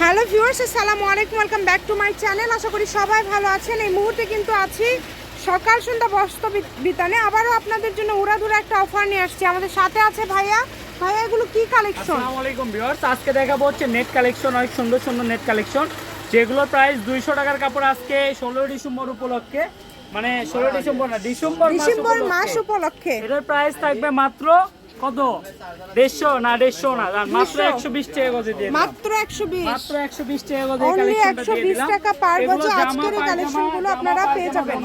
Hello viewers আসসালামু আলাইকুম welcome back to my channel. আশা করি সবাই ভালো আছেন। এই মুহূর্তে কিন্তু আছি সকাল সন্ধ্যা বস্ত্র বিতানে। আবারও আপনাদের জন্য উড়াধুরা একটা অফার নিয়ে আসছি। আমাদের সাথে আছে ভাইয়া। ভাইয়া এগুলো কি কালেকশন আসসালামু আলাইকুম ভিউয়ার্স। আজকে দেখাবো হচ্ছে নেট কালেকশন অনেক সুন্দর সুন্দর নেট কালেকশন যেগুলোর প্রাইস দুইশো টাকার কাপড় আজকে ষোলো ডিসেম্বর উপলক্ষে। মানে ষোলো ডিসেম্বর না ডিসেম্বর মাস ডিসেম্বর মাস উপলক্ষে। উপলক্ষে। এটার প্রাইস থাকবে মাত্র কত? দেড়শো না দেড়শো না? মাত্র একশো বিশ টাকা গজে দিয়ে মাত্র একশো বিশ। মাত্র একশো বিশ টাকা গজে Only কালেকশনটা 120 দিয়ে দিলাম। টাকা পার গজে আজকের এই কালেকশনগুলো আপনারা পেয়ে যাবেন।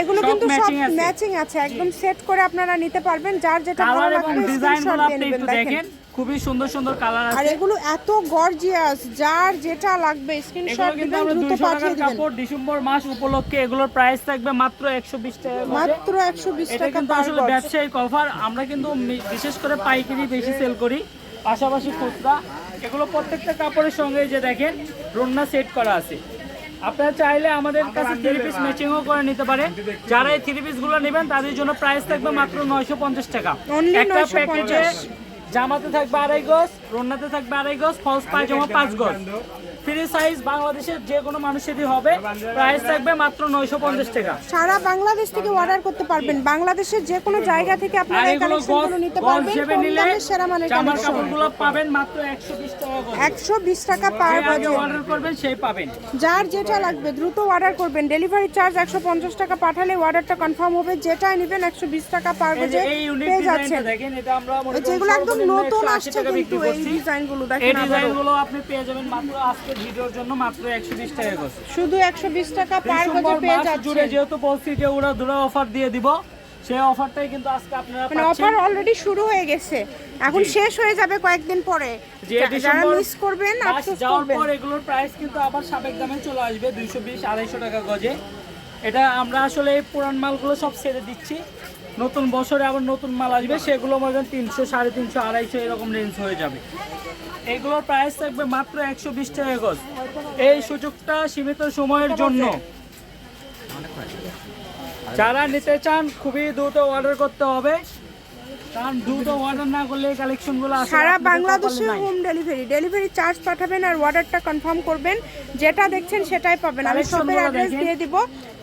এগুলো কিন্তু সব ম্যাচিং আছে। একদম সেট করে আপনারা নিতে পারবেন। যার যেটা ভালো লাগবে স্ক্রিনশট দিয়ে নেবেন। দেখেন। খুবই সুন্দর সুন্দর কালার আছে। আর এগুলো এত গর্জিয়াস যার যেটা লাগবে স্ক্রিনশট কিন্তু দিবেন আমরা দ্রুত দুইশো পাঠিয়ে টাকার দিবেন। কাপড় ডিসেম্বর মাস উপলক্ষে এগুলোর প্রাইস থাকবে মাত্র একশো বিশ টাকা মাত্র একশো বিশ এটা টাকা কিন্তু আসলে ব্যবসায়ী কভার আমরা কিন্তু বিশেষ করে পাইকারি বেশি সেল করি পাশাপাশি খুচরা। এগুলো প্রত্যেকটা কাপড়ের সঙ্গে যে দেখেন রন্না সেট করা আছে। আপনারা চাইলে আমাদের কাছে থ্রি পিস ম্যাচিংও করে নিতে পারেন। যারা এই থ্রি পিসগুলো নেবেন তাদের জন্য প্রাইস থাকবে মাত্র নয়শো পঞ্চাশ টাকা। একটা 950 প্যাকেজে জামাতে থাকবে আড়াই গজ রন্নাতে থাকবে আড়াই গজ ফলস পায়জামা পাঁচ গজ। ফ্রি সাইজ বাংলাদেশের যে কোনো মানুষেরই হবে। প্রাইস থাকবে মাত্র নয়শো পঞ্চাশ টাকা। সারা বাংলাদেশ থেকে অর্ডার করতে পারবেন। বাংলাদেশের যে কোনো জায়গা থেকে আপনারা এই কালেকশনগুলো নিতে পারবেন। কম সেরা মানের জামার কাপড়গুলো পাবেন মাত্র একশো বিশ টাকা করে একশো বিশ টাকা পার যে অর্ডার করবেন সেই পাবেন। যার যেটা লাগবে দ্রুত অর্ডার করবেন। ডেলিভারি চার্জ একশো পঞ্চাশ টাকা পাঠালে অর্ডারটা কনফার্ম হবে। যেটাই নেবেন একশো বিশ টাকা পার গজে পেয়ে যাচ্ছেন। যেগুলো একদম নতুন আসছে কিন্তু এই ডিজাইনগুলো দেখেন আবারও। ডিজাইনগুলো আপনি পেয়ে যাবেন মাত্র আজকের ভিডিওর জন্য মাত্র একশো বিশ টাকা করে। শুধু একশো বিশ টাকা পার গজে পেয়ে মাস জুড়ে যেহেতু বলছি যে ওরা দুটো অফার দিয়ে দিব সেই অফারটাই কিন্তু আজকে আপনারা মানে পাচ্ছেন। অফার অলরেডি শুরু হয়ে গেছে। এখন শেষ হয়ে যাবে কয়েকদিন পরে। যারা মিস করবেন আফসোস করবেন। পর এগুলোর প্রাইস কিন্তু আবার সাবেক দামে চলে আসবে দুইশো বিশ আড়াইশো টাকা গজে। এটা আমরা আসলে এই পুরান মালগুলো সব ছেড়ে দিচ্ছি। নতুন বছরে আবার নতুন মাল আসবে, সেগুলো মনে করেন তিনশো, সাড়ে তিনশো, আড়াইশো এরকম রেঞ্জ হয়ে যাবে। এগুলোর প্রাইস থাকবে মাত্র একশো বিশ টাকা গজ। এই সুযোগটা সীমিত সময়ের জন্য। যারা নিতে চান, খুবই দ্রুত অর্ডার করতে হবে। কারণ দ্রুত অর্ডার না করলে এই কালেকশনগুলো আসলে সারা বাংলাদেশে হোম ডেলিভারি ডেলিভারি চার্জ পাঠাবেন আর অর্ডারটা কনফার্ম করবেন। যেটা দেখছেন সেটাই পাবেন। আমি শপের অ্যাড্রেস দিয়ে দিব।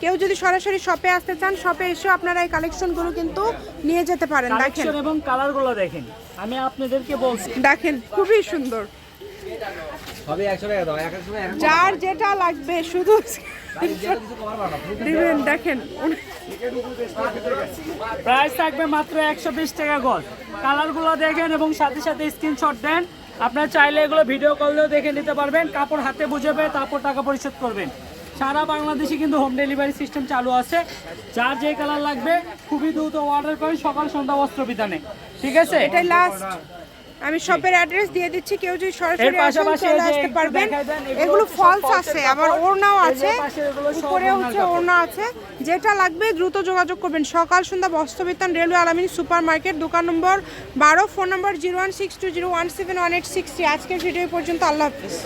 কেউ যদি সরাসরি শপে আসতে চান শপে এসে আপনারা এই কালেকশনগুলো কিন্তু নিয়ে যেতে পারেন। দেখেন। এবং কালারগুলো দেখেন। আমি আপনাদেরকে বলছি। দেখেন খুবই সুন্দর সবই একশো টাকা দাও এক একশো টাকা যার যেটা লাগবে শুধু দিবেন দেখেন প্রাইস থাকবে মাত্র একশো বিশ টাকা গজ। কালারগুলো দেখেন এবং সাথে সাথে স্ক্রিনশট দেন। আপনার চাইলে এগুলো ভিডিও কলেও দেখে নিতে পারবেন। কাপড় হাতে বুঝে পেয়ে তারপর টাকা পরিশোধ করবেন। সারা বাংলাদেশে কিন্তু হোম ডেলিভারি সিস্টেম চালু আছে। যার যে কালার লাগবে খুবই দ্রুত অর্ডার করেন সকাল সন্ধ্যা বস্ত্র বিধানে ঠিক আছে? এটাই লাস্ট আমি শপের অ্যাড্রেস দিয়ে দিচ্ছি কেউ যদি সরাসরি আসেন চলে আসতে পারবেন। এগুলো ফলস আছে আবার। ওড়নাও আছে উপরে হচ্ছে। ওড়না আছে। যেটা লাগবে দ্রুত যোগাযোগ করবেন। Sakal Sandhya Bastrabitan railway Alamin super market দোকান নম্বর বারো phone number zero one six two zero one seven one eight six আজকের ভিডিও পর্যন্ত। আল্লাহ হাফিজ।